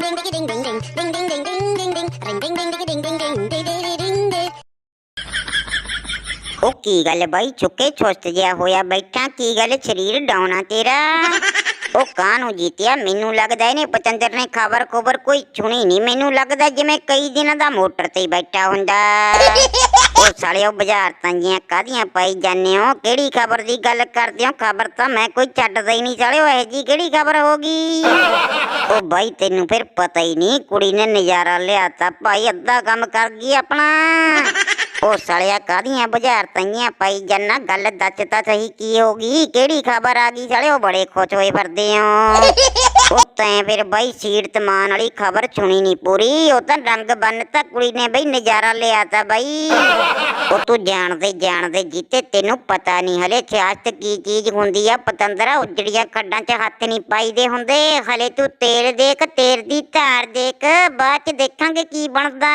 ding ding ding ding ding ding ding ding ding ding ding ding ring ding ding ding ding ding ding ding ding ding ding ਉਹ ਕੀ ਗੱਲ ਬਾਈ ਚੁੱਕੇ ਚੁਸਤ ਜਿਹਾ ਹੋਇਆ ਬੈਠਾ ਕੀ ਗੱਲ ਸਰੀਰ ਡਾਉਣਾ ਤੇਰਾ ਉਹ ਕਾਹਨੂੰ ਜੀਤਿਆ ਮੈਨੂੰ ਲੱਗਦਾ ਇਹਨੇ ਪਤੰਦਰ ਨੇ ਖਬਰ ਖਬਰ ਕੋਈ ਸੁਣੀ ਨਹੀਂ ਮੈਨੂੰ ਲੱਗਦਾ ਜਿਵੇਂ ਕਈ ਦਿਨਾਂ ਦਾ ਮੋਟਰ ਤੇ ਹੀ ਬੈਠਾ ਹੁੰਦਾ ਉਹ ਸਾਲਿਓ ਬਾਜ਼ਾਰ ਤਾਂ ਜੀਆਂ ਕਾਦੀਆਂ ਪਾਈ ਜਾਂਦੇ ਹੋ? ਕਿਹੜੀ ਖਬਰ ਦੀ ਗੱਲ ਕਰਦੇ ਹੋ? ਖਬਰ ਤਾਂ ਮੈਂ ਕੋਈ ਛੱਡਦਾ ਹੀ ਨਹੀਂ ਸਾਲਿਓ, ਇਹ ਜੀ ਕਿਹੜੀ ਖਬਰ ਹੋ ਗਈ? ਉਹ ਬਾਈ, ਤੈਨੂੰ ਫਿਰ ਪਤਾ ਹੀ ਨਹੀਂ, ਕੁੜੀ ਨੇ ਨਜ਼ਾਰਾ ਲਿਆਤਾ, ਭਾਈ ਅੱਧਾ ਕੰਮ ਕਰ ਗਈ ਆਪਣਾ। ਉਹ ਸਾਲਿਆ ਕਾਦੀਆਂ ਬਾਜ਼ਾਰ ਤਈਆਂ ਪਾਈ ਜੰਨਾ? ਗੱਲ ਦੱਸ ਤਾਂ ਸਹੀ ਕੀ ਹੋ ਗਈ? ਕਿਹੜੀ ਖਬਰ ਆ ਗਈ ਸਾਲਿਓ? ਬੜੇ ਖੁਸ਼ ਹੋਏ ਫਿਰਦੇ ਹੋ। ਉਹ ਤੈਂ ਫਿਰ ਬਾਈ ਸੀਟ ਤਮਾਨ ਵਾਲੀ ਖਬਰ ਸੁਣੀ ਨਹੀਂ ਪੂਰੀ। ਉਹ ਤਾਂ ਰੰਗ ਬੰਨਤਾ ਕੁੜੀ ਨੇ ਬਈ ਨਜ਼ਾਰਾ ਲਿਆਤਾ ਬਾਈ। ਉਹ ਤੂੰ ਜਾਣਦੇ ਜਾਣਦੇ ਜੀਤੇ, ਤੈਨੂੰ ਪਤਾ ਨਹੀਂ ਹਲੇ ਸਿਆਸਤ ਕੀ ਚੀਜ਼ ਹੁੰਦੀ ਆ। ਪਤੰਦਰਾ ਉਜੜੀਆਂ ਖੱਡਾਂ 'ਚ ਹੱਥ ਨਹੀਂ ਪਾਈਦੇ ਹੁੰਦੇ। ਹਲੇ ਤੂੰ ਤੇਲ ਦੇਖ ਤੇਰ ਦੀ ਧਾਰ ਦੇਖ। ਬਾਅਦ 'ਚ ਦੇਖਾਂਗੇ ਕੀ ਬਣਦਾ।